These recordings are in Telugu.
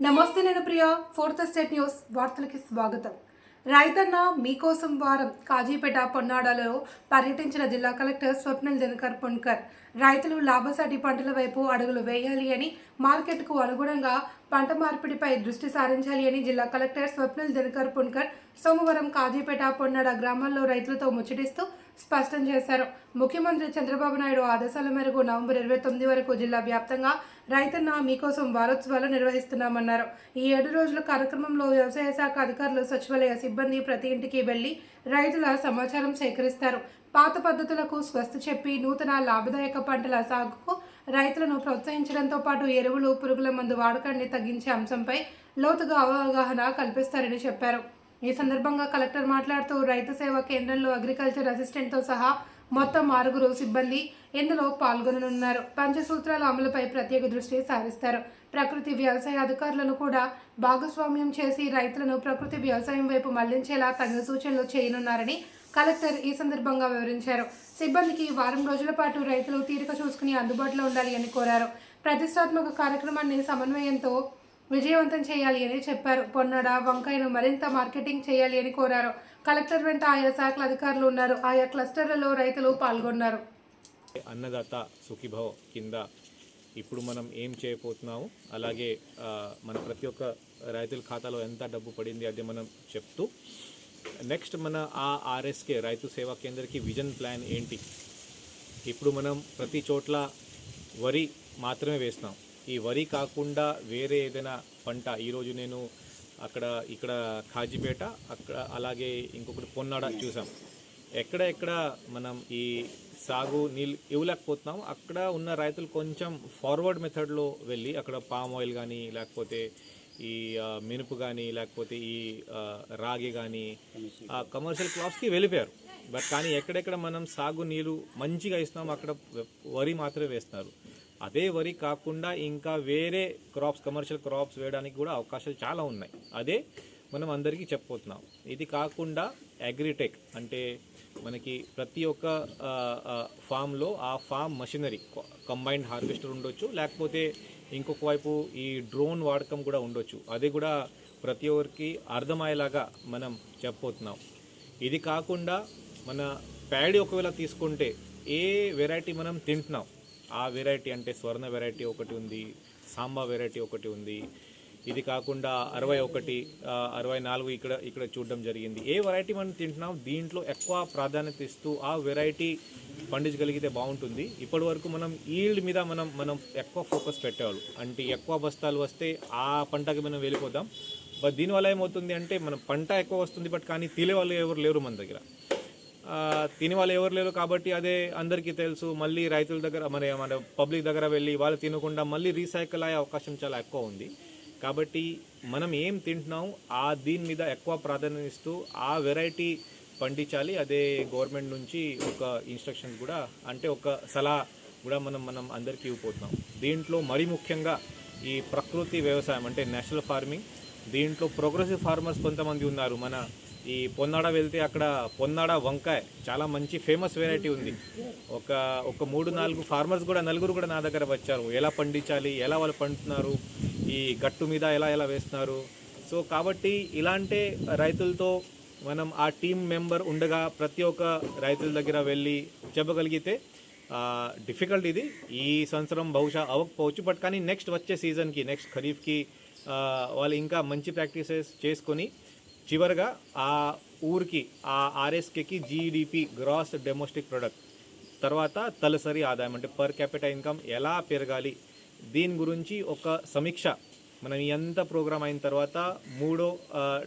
నమస్తే నేను ప్రియ ఫోర్త్ స్టేట్ న్యూస్ వార్తలకి స్వాగతం. రైతన్న మీకోసం వారం కాజీపేట పొన్నాడలో పర్యటించిన జిల్లా కలెక్టర్ స్వప్నల్ దినకర్ పొన్కర్ రైతులు లాభసాటి పంటల వైపు అడుగులు వేయాలి అని మార్కెట్కు అనుగుణంగా పంట మార్పిడిపై దృష్టి సారించాలి అని జిల్లా కలెక్టర్ స్వప్నల్ దినకర్ పున్కర్ సోమవారం కాజీపేట పొన్నాడ గ్రామాల్లో రైతులతో ముచ్చటిస్తూ స్పష్టం చేశారు. ముఖ్యమంత్రి చంద్రబాబు నాయుడు ఆదేశాల మేరకు నవంబర్ ఇరవై తొమ్మిది వరకు జిల్లా వ్యాప్తంగా రైతన్న మీకోసం వారోత్సవాలు నిర్వహిస్తున్నామన్నారు. ఈ ఏడు రోజుల కార్యక్రమంలో వ్యవసాయ శాఖ అధికారులు సచివాలయ సిబ్బంది ప్రతి ఇంటికి వెళ్ళి రైతుల సమాచారం సేకరిస్తారు. పాత పద్ధతులకు స్వస్తి చెప్పి నూతన లాభదాయక పంటల సాగుకు రైతులను ప్రోత్సహించడంతో పాటు ఎరువులు పురుగుల మందు వాడకాన్ని తగ్గించే అంశంపై లోతుగా అవగాహన కల్పిస్తారని చెప్పారు. ఈ సందర్భంగా కలెక్టర్ మాట్లాడుతూ రైతు సేవా కేంద్రంలో అగ్రికల్చర్ అసిస్టెంట్తో సహా మొత్తం ఆరుగురు సిబ్బంది ఇందులో పాల్గొననున్నారు. పంచసూత్రాల అమలుపై ప్రత్యేక దృష్టి సారిస్తారు. ప్రకృతి వ్యవసాయ అధికారులను కూడా భాగస్వామ్యం చేసి రైతులను ప్రకృతి వ్యవసాయం వైపు మళ్ళించేలా తగిన సూచనలు చేయనున్నారని కలెక్టర్ ఈ సందర్భంగా వివరించారు. సిబ్బందికి వారం రోజుల పాటు రైతులు తీరిక చూసుకుని అందుబాటులో ఉండాలి అని కోరారు. ప్రతిష్టాత్మక కార్యక్రమాన్ని సమన్వయంతో విజయవంతం చేయాలి అని చెప్పారు. పొన్నడ వంకాయను మరింత మార్కెటింగ్ చేయాలి అని కోరారు. కలెక్టర్ వెంట ఆయా శాఖల అధికారులు ఉన్నారు. ఆయా క్లస్టర్లలో రైతులు పాల్గొన్నారు. అన్నదాత సుఖీభవ కింద ఇప్పుడు మనం ఏం చేయబోతున్నాము? అలాగే మన ప్రతి ఒక్క రైతుల ఖాతాలో ఎంత డబ్బు పడింది అది మనం చెప్తూ నెక్స్ట్ మన ఆ ఆర్ఎస్కే రైతు సేవా కేంద్రకి విజన్ ప్లాన్ ఏంటి? ఇప్పుడు మనం ప్రతి చోట్ల వరి మాత్రమే వేస్తున్నాం. ఈ వరి కాకుండా వేరే ఏదైనా పంట ఈరోజు నేను అక్కడ ఇక్కడ కాజీపేట అక్కడ అలాగే ఇంకొకటి పొన్నాడ చూసాం ఎక్కడ ఎక్కడ మనం ఈ సాగు నీళ్ళు ఇవ్వలేకపోతున్నాం. అక్కడ ఉన్న రైతులు కొంచెం ఫార్వర్డ్ మెథడ్లో వెళ్ళి అక్కడ పామ్ ఆయిల్ కానీ లేకపోతే ఈ మినుపు కానీ లేకపోతే ఈ రాగి కానీ ఆ కమర్షియల్ క్రాప్స్కి వెళ్ళిపోయారు. బట్ కానీ ఎక్కడెక్కడ మనం సాగు నీరు మంచిగా ఇస్తున్నాం అక్కడ వరి మాత్రమే వేస్తున్నారు. అదే వరి కాకుండా ఇంకా వేరే క్రాప్స్ కమర్షియల్ క్రాప్స్ వేయడానికి కూడా అవకాశాలు చాలా ఉన్నాయి. అదే మనం అందరికీ చెప్పబోతున్నాం. ఇది కాకుండా అగ్రిటెక్ అంటే మనకి ప్రతి ఒక్క ఫామ్లో ఆ ఫామ్ మషినరీ కంబైన్డ్ హార్వెస్టర్ ఉండొచ్చు లేకపోతే ఇంకొక వైపు ఈ డ్రోన్ వాడకం కూడా ఉండొచ్చు. అది కూడా ప్రతి ఒక్కరికి అర్థమయ్యేలాగా మనం చెప్పబోతున్నాం. ఇది కాకుండా మన ప్యాడీ ఒకవేళ తీసుకుంటే ఏ వెరైటీ మనం తింటున్నాం? ఆ వెరైటీ అంటే స్వర్ణ వెరైటీ ఒకటి ఉంది సాంబా వెరైటీ ఒకటి ఉంది. ఇది కాకుండా అరవై ఒకటి అరవై నాలుగు ఇక్కడ ఇక్కడ చూడడం జరిగింది. ఏ వెరైటీ మనం తింటున్నాం దీంట్లో ఎక్కువ ప్రాధాన్యత ఇస్తూ ఆ వెరైటీ పండించగలిగితే బాగుంటుంది. ఇప్పటి వరకు మనం ఈల్డ్ మీద మనం మనం ఎక్కువ ఫోకస్ పెట్టేవాళ్ళు. అంటే ఎక్కువ బస్తాలు వస్తే ఆ పంటకి మనం వెళ్ళిపోదాం బట్ దీనివల్ల ఏమవుతుంది అంటే మనం పంట ఎక్కువ వస్తుంది బట్ కానీ తినే వాళ్ళు ఎవరు లేరు మన దగ్గర. తిని వాళ్ళు ఎవరు లేరు కాబట్టి అదే అందరికీ తెలుసు. మళ్ళీ రైతుల దగ్గర మన మన పబ్లిక్ దగ్గర వెళ్ళి వాళ్ళు తినకుండా మళ్ళీ రీసైకిల్ అయ్యే అవకాశం చాలా ఎక్కువ ఉంది. కాబట్టి మనం ఏం తింటున్నాం ఆ దీని మీద ఎక్కువ ప్రాధాన్యత ఇస్తూ ఆ వెరైటీ పండించాలి. అదే గవర్నమెంట్ నుంచి ఒక ఇన్స్ట్రక్షన్ కూడా అంటే ఒక సలహా కూడా మనం మనం అందరికీ ఇవ్వబోతున్నాం. దీంట్లో మరీ ముఖ్యంగా ఈ ప్రకృతి వ్యవసాయం అంటే నేషనల్ ఫార్మింగ్. దీంట్లో ప్రోగ్రెసివ్ ఫార్మర్స్ కొంతమంది ఉన్నారు. మన ఈ పొన్నాడ వెళ్తే అక్కడ పొన్నాడ వంకాయ చాలా మంచి ఫేమస్ వెరైటీ ఉంది. ఒక ఒక మూడు నాలుగు ఫార్మర్స్ కూడా నలుగురు కూడా నా దగ్గర వచ్చారు. ఎలా పండించాలి ఎలా వాళ్ళు పండుతున్నారు ఈ గట్టు మీద ఎలా ఎలా వేస్తున్నారు. సో కాబట్టి ఇలాంటి రైతులతో మనం ఆ టీం మెంబర్ ఉండగా ప్రతి ఒక్క రైతుల దగ్గర వెళ్ళి చెప్పగలిగితే డిఫికల్ట్ ఇది. ఈ సంవత్సరం బహుశా అవ్వకపోవచ్చు. బట్ కానీ నెక్స్ట్ వచ్చే సీజన్కి నెక్స్ట్ ఖరీఫ్కి వాళ్ళు ఇంకా మంచి ప్రాక్టీసెస్ చేసుకొని చివరిగా ఆ ఊరికి ఆ ఆర్ఎస్కేకి జీడిపి గ్రాస్ డొమెస్టిక్ ప్రొడక్ట్ తర్వాత తలసరి ఆదాయం అంటే పర్ క్యాపిటల్ ఇన్కమ్ ఎలా పెరగాలి దీని గురించి ఒక సమీక్ష. మనం ఎంత ప్రోగ్రామ్ అయిన తర్వాత మూడో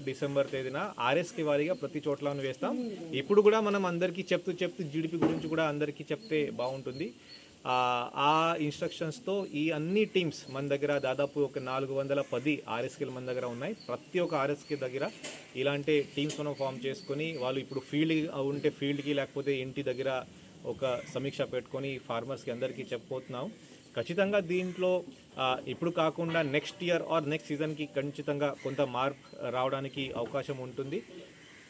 డిసెంబర్ తేదీన ఆర్ఎస్కే వారిగా ప్రతి చోట్ల వేస్తాం. ఇప్పుడు కూడా మనం అందరికీ చెప్తూ చెప్తూ జీడిపి గురించి కూడా అందరికీ చెప్తే బాగుంటుంది. ఆ, ఇన్స్ట్రక్షన్స్తో ఈ అన్ని టీమ్స్ మన దగ్గర దాదాపు ఒక నాలుగు వందల పది ఆర్ఎస్కేలు మన దగ్గర ఉన్నాయి. ప్రతి ఒక్క ఆర్ఎస్కే దగ్గర ఇలాంటి టీమ్స్ మనం ఫామ్ చేసుకొని వాళ్ళు ఇప్పుడు ఫీల్డ్ ఉంటే ఫీల్డ్కి లేకపోతే ఇంటి దగ్గర ఒక సమీక్ష పెట్టుకొని ఫార్మర్స్కి అందరికీ చెప్పబోతున్నాం. ఖచ్చితంగా దీంట్లో ఇప్పుడు కాకుండా నెక్స్ట్ ఇయర్ ఆర్ నెక్స్ట్ సీజన్కి ఖచ్చితంగా కొంత మార్పు రావడానికి అవకాశం ఉంటుంది.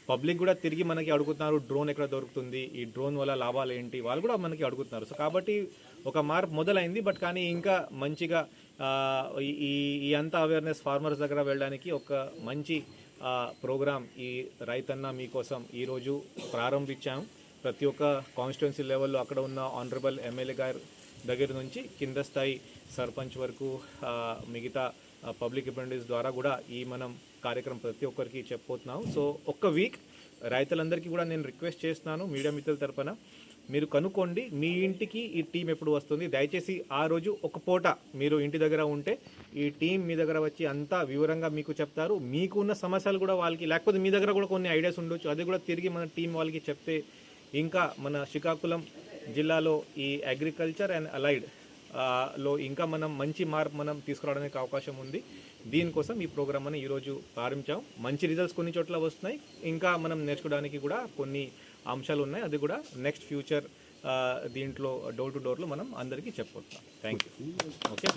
పబ్లిక్ కూడా తిరిగి మనకి అడుగుతున్నారు డ్రోన్ ఎక్కడ దొరుకుతుంది? ఈ డ్రోన్ వల్ల లాభాలు ఏంటి? వాళ్ళు కూడా మనకి అడుగుతున్నారు. సో కాబట్టి ఒక మార్పు మొదలైంది. బట్ కానీ ఇంకా మంచిగా ఈ ఈ- అంత అంతా అవేర్నెస్ ఫార్మర్స్ దగ్గర వెళ్ళడానికి ఒక మంచి ప్రోగ్రామ్ ఈ రైతన్న మీకోసం ఈరోజు ప్రారంభించాం. ప్రతి ఒక్క కాన్స్టిట్యున్సీ లెవెల్లో అక్కడ ఉన్న ఆనరబుల్ ఎమ్మెల్యే గారు దగ్గర నుంచి కింద స్థాయి సర్పంచ్ వరకు మిగతా పబ్లిక్ రిప్రజెంటేటివ్స్ ద్వారా కూడా ఈ మనం కార్యక్రమం ప్రతి ఒక్కరికి చెప్పబోతున్నాం. సో ఒక్క వీక్ రైతులందరికీ కూడా నేను రిక్వెస్ట్ చేస్తున్నాను మీడియా మిత్రుల తరపున. మీరు కనుక్కోండి మీ ఇంటికి ఈ టీం ఎప్పుడు వస్తుంది? దయచేసి ఆ రోజు ఒక పూట మీరు ఇంటి దగ్గర ఉంటే ఈ టీం మీ దగ్గర వచ్చి అంతా వివరంగా మీకు చెప్తారు. మీకు ఉన్న సమస్యలు కూడా వాళ్ళకి లేకపోతే మీ దగ్గర కూడా కొన్ని ఐడియాస్ ఉండొచ్చు. అది కూడా తిరిగి మన టీం వాళ్ళకి చెప్తే ఇంకా మన శ్రీకాకుళం జిల్లాలో ఈ అగ్రికల్చర్ అండ్ అలైడ్ లో ఇంకా మనం మంచి మార్పు మనం తీసుకురావడానికి అవకాశం ఉంది. దీనికోసం ఈ ప్రోగ్రామ్ అని ఈరోజు ప్రారంభించాం. మంచి రిజల్ట్స్ కొన్ని చోట్ల వస్తున్నాయి. ఇంకా మనం నేర్చుకోవడానికి కూడా కొన్ని అంశాలు ఉన్నాయి. అది కూడా నెక్స్ట్ ఫ్యూచర్ దీంట్లో డోర్ టు డోర్లో మనం అందరికీ చెప్పుకుంటున్నాం థ్యాంక్ యూ ఓకే?